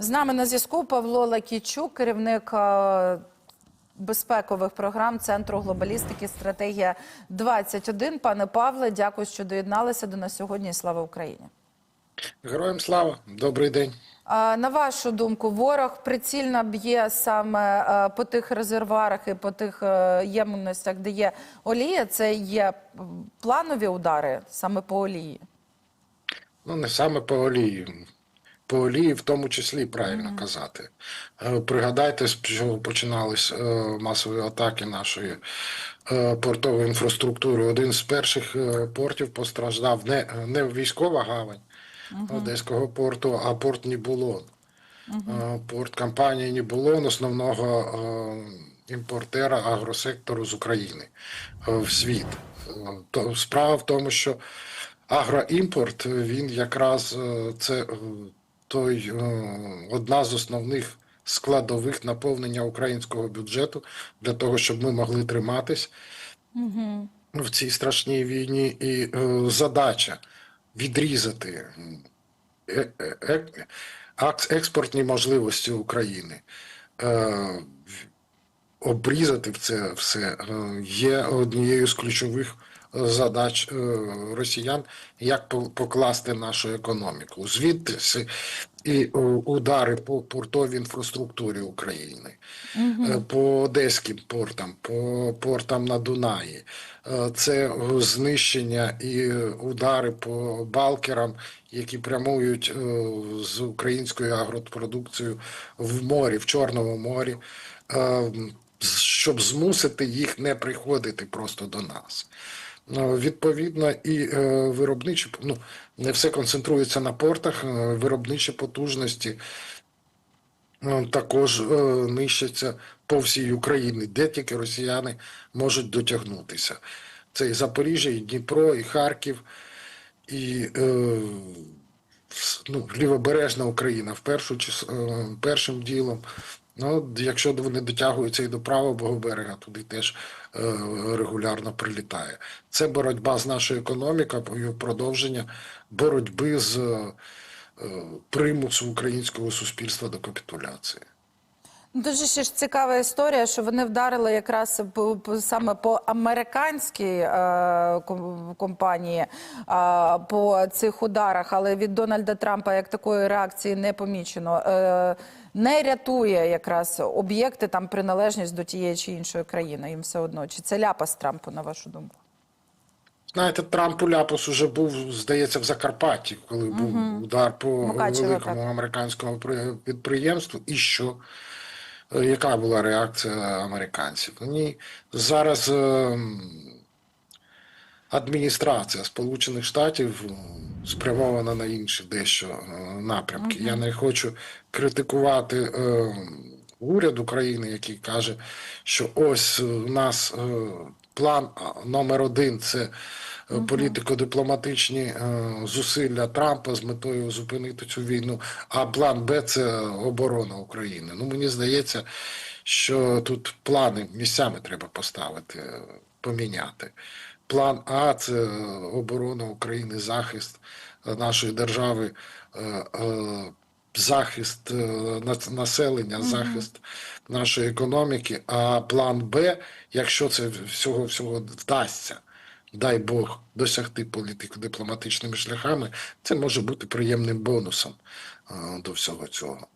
З нами на зв'язку Павло Лакійчук, керівник е, безпекових програм Центру глобалістики Стратегія 21 Пане Павле, дякую, що доєдналися до нас сьогодні. Слава Україні. Героям слава, добрий день. На вашу думку, ворог прицільно б'є саме е, по тих резервуарах і по тих е, ємностях, де є олія. Це є планові удари саме по олії. Ну, не саме по олії. По олії, в тому числі, правильно казати. Е, Пригадайте, з чого починались е, масові атаки нашої е, портової інфраструктури. Один з перших портів постраждав не, не військова гавань Одеського порту, а порт Нібулон. Е, Порт компанії Нібулон, основного імпортера агросектору з України в світ. То справа в тому, що агроімпорт він якраз це той е, одна з основних складових наповнення українського бюджету для того, щоб ми могли триматись в цій страшній війні. І е, задача відрізати е- експортні можливості України. Обрізати це все є однією з ключових задач е, росіян, як покласти нашу економіку. Звідти і е, удари по портовій інфраструктурі України, е, по одеським портам, по портам на Дунаї. Це знищення і удари по балкерам, які прямують з українською агропродукцією в морі, в Чорному морі. Щоб змусити їх не приходити просто до нас. Ну, Відповідно, і е, виробничі, ну, не все концентрується на портах, е, виробничі потужності е, також нищаться по всій Україні, де тільки росіяни можуть дотягнутися. Це і Запоріжжя, і Дніпро, і Харків, і е, ну, лівобережна Україна в першу, першим ділом. Ну, якщо вони дотягуються і до правого берега, туди теж е, регулярно прилітає. Це боротьба з нашою економікою, продовження боротьби з е, примусу українського суспільства до капітуляції. Дуже ще ж цікава історія, що вони вдарили якраз по, по- саме по американській е, компанії е, по цих ударах, але від Дональда Трампа як такої реакції не помічено. Е, не рятує якраз об'єкти там приналежність до тієї чи іншої країни. Їм все одно. Чи це ляпас Трампу, на вашу думку? Знаєте, Трампу ляпус уже був, здається, в Закарпатті, коли був удар по Мукачево, великому так. американському при- підприємству. І що? Е, Яка була реакція американців? Ні, зараз ем, адміністрація Сполучених Штатів спрямована на інші дещо е, напрямки. Я не хочу критикувати е, уряд України, який каже, що ось е, у нас е, план номер один це. Політико-дипломатичні е, зусилля Трампа з метою зупинити цю війну, а план Б це оборона України. Ну мені здається, що тут плани місцями треба поставити, поміняти. План А це оборона України, захист е, нашої держави, е, захист населення, захист нашої економіки. А план Б, якщо це всього всього вдасться, дай Бог, досягти політику дипломатичними шляхами, це може бути приємним бонусом до всього цього.